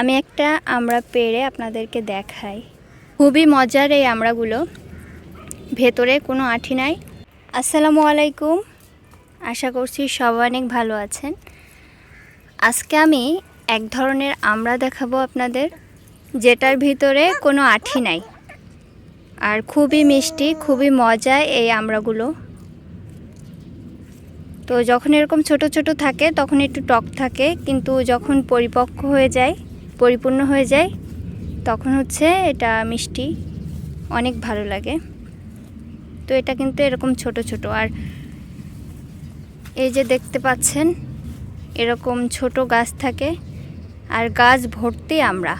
আমি একটা আমড়া পেড়ে আপনাদেরকে দেখাই। খুবই মজার এই আমড়াগুলো ভেতরে কোনো আঠি নাই। আসসালামু আলাইকুম। আশা করছি সবাই অনেক ভালো আছেন। আজকে আমি এক ধরনের আমড়া দেখাবো আপনাদের, যেটার ভিতরে কোনো আঠি নাই। আর খুবই মিষ্টি, খুবই মজা এই আমড়াগুলো তো যখন এরকম ছোট ছোট থাকে, তখন একটু টক থাকে, কিন্তু যখন পরিপক্ক হয়ে যায় পরিপূর্ণ হয়ে যায়, তখন হচ্ছে এটা মিষ্টি অনেক ভালো লাগে। তো এটা কিন্তু এরকম ছোট ছোট। আর এই যে দেখতে পাচ্ছেন, এরকম ছোট গাছ থাকে আর গাছ ভর্তি আমরা।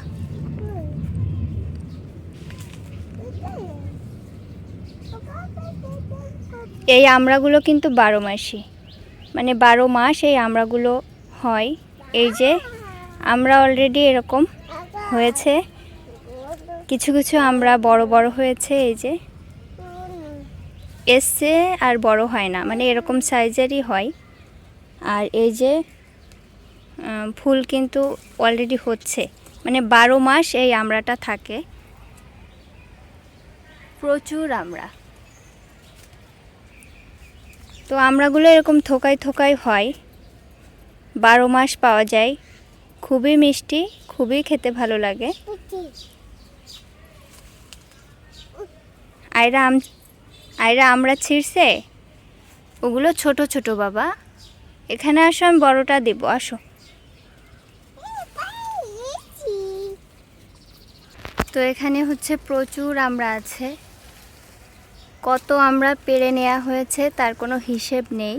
এই আমড়াগুলো কিন্তু বারো মাসি। মানে বারো মাস এই আমড়াগুলো হয়। এই যে আমরা অলরেডি এরকম হয়েছে। কিছু কিছু আমরা বড় বড় হয়েছে, এই যে এসছে আর বড় হয় না মানে এরকম সাইজেরই হয়। আর এই যে ফুল কিন্তু অলরেডি হচ্ছে মানে বারো মাস এই আমড়াটা থাকে। প্রচুর আমড়া। তো আমড়াগুলো এরকম থোকায় থোকায় হয়। বারো মাস পাওয়া যায়। খুবই মিষ্টি, খুবই খেতে ভালো লাগে। আয়রা আম, আয়রা আমরা ছিঁড়ছে? ওগুলো ছোট ছোট বাবা। এখানে আসো, আমি বড়টা দেব, আসো। তো এখানে হচ্ছে প্রচুর আমরা আছে। কত আমরা পেরে নেওয়া হয়েছে তার কোনো হিসেব নেই।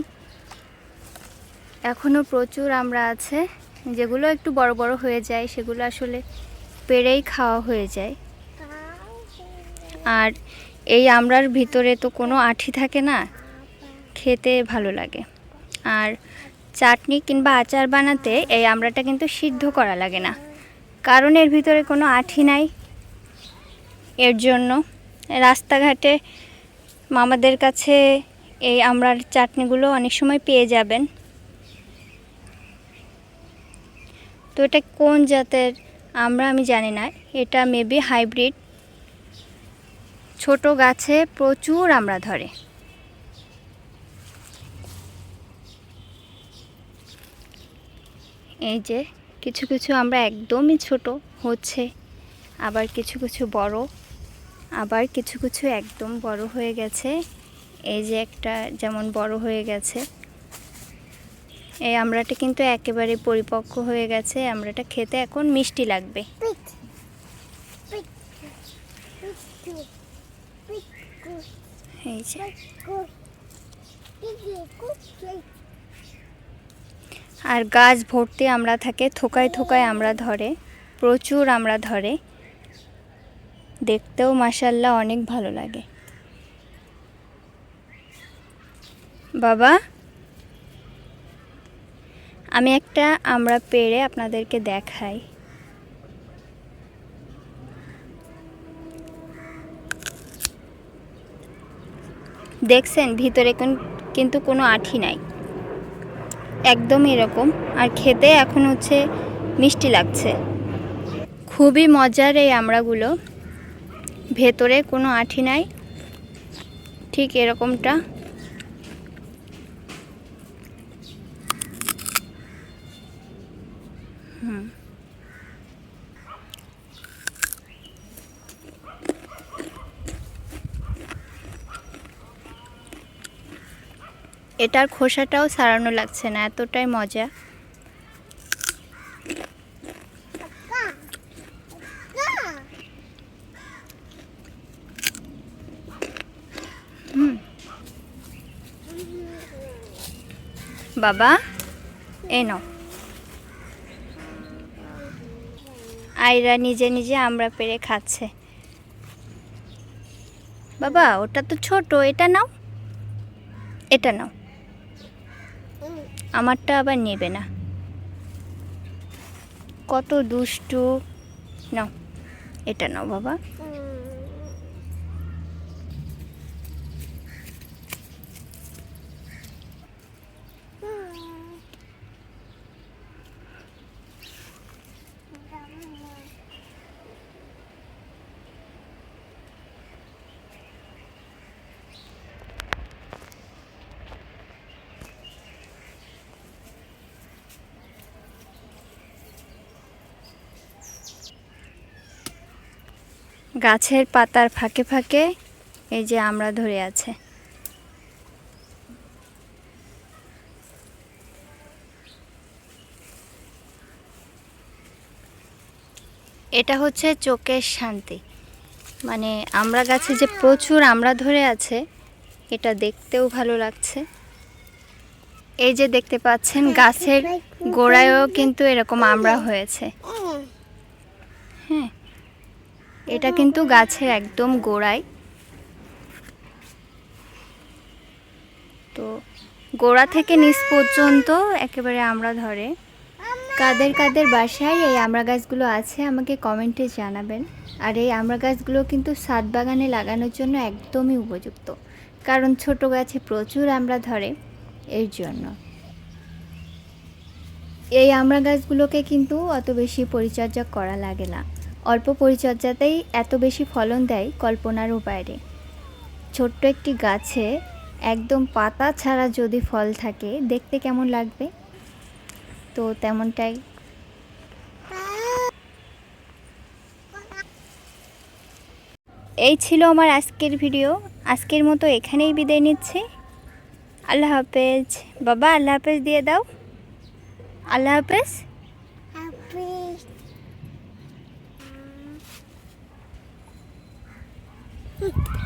এখনও প্রচুর আমরা আছে। যেগুলো একটু বড় বড় হয়ে যায়, সেগুলো আসলে পেরেই খাওয়া হয়ে যায়। আর এই আমড়ার ভিতরে তো কোনো আঠি থাকে না, খেতে ভালো লাগে। আর চাটনি কিংবা আচার বানাতে এই আমড়াটা কিন্তু সিদ্ধ করা লাগে না, কারণ এর ভিতরে কোনো আঠি নাই। এর জন্য রাস্তাঘাটে মামাদের কাছে এই আমড়ার চাটনিগুলো অনেক সময় পেয়ে যাবেন। তো এটা কোন জাতের আমরা আমি জানি না, এটা মেবি হাইব্রিড ছোট গাছে প্রচুর আমরা ধরে। এই যে কিছু কিছু আমরা একদমই ছোট হচ্ছে, আবার কিছু কিছু বড়, আবার কিছু কিছু একদম বড় হয়ে গেছে। এই যে একটা যেমন বড় হয়ে গেছে। এই আমড়াটা কিন্তু একেবারে পরিপক্ক হয়ে গেছে, আমড়াটা খেতে এখন মিষ্টি লাগবে। এই আর গাছ ভর্তি আমরা থাকে, থোকায় থোকায় আমরা ধরে, প্রচুর আমরা ধরে। দেখতেও মাসাল্লাহ অনেক ভালো লাগে। বাবা আমি একটা আমরা পেড়ে আপনাদেরকে দেখাই। দেখছেন, ভিতরে কোন- কিন্তু কোনো আঠি নাই। একদম এরকম। আর খেতে এখন হচ্ছে মিষ্টি লাগছে। খুবই মজার এই আমড়াগুলো। ভেতরে কোনো আঠি নাই। ঠিক এরকমটা। হুম। এটার খোসাটাও সারানো লাগছে না এতটাই মজা। বাবা এ নাও। আয়রা নিজে নিজে আমরা পেরে খাচ্ছে। বাবা, ওটা তো ছোট, এটা নাও। এটা নাও। আমারটা আবার নেবে না। কত দুষ্টু। নাও, এটা নাও বাবা। গাছের পাতার ফাঁকে ফাঁকে এই যে আমরা ধরে আছে। এটা হচ্ছে চোখের শান্তি। মানে আমরা গাছে যে প্রচুর আমরা ধরে আছে, এটা দেখতেও ভালো লাগছে। এই যে দেখতে পাচ্ছেন, গাছের গোড়ায়ও কিন্তু এরকম আমরা হয়েছে। হ্যাঁ এটা কিন্তু গাছের একদম গোড়ায়। তো গোড়া থেকে নিচ পর্যন্ত একেবারে আমরা ধরে। কাদের কাদের বাসায় এই আমড়া গাছগুলো আছে আমাকে কমেন্টে জানাবেন। আর এই আমড়া গাছগুলো কিন্তু ছাদ বাগানে লাগানোর জন্য একদমই উপযুক্ত। কারণ ছোট গাছে প্রচুর আমড়া ধরে, এর জন্য। এই আমড়া গাছগুলোকে কিন্তু অত বেশি পরিচর্যা করা লাগে না। অল্প পরিচর্যাতেই এত বেশি ফলন দেয় কল্পনারও বাইরে ছোট্ট একটি গাছে একদম পাতা ছাড়া যদি ফল থাকে, দেখতে কেমন লাগবে? তো তেমনটাই। এই ছিল আমার আজকের ভিডিও। আজকের মতো এখানেই বিদায় নিচ্ছি। আল্লাহ হাফেজ। বাবা, আল্লাহ হাফেজ দিয়ে দাও। আল্লাহ হাফেজ। 嗯。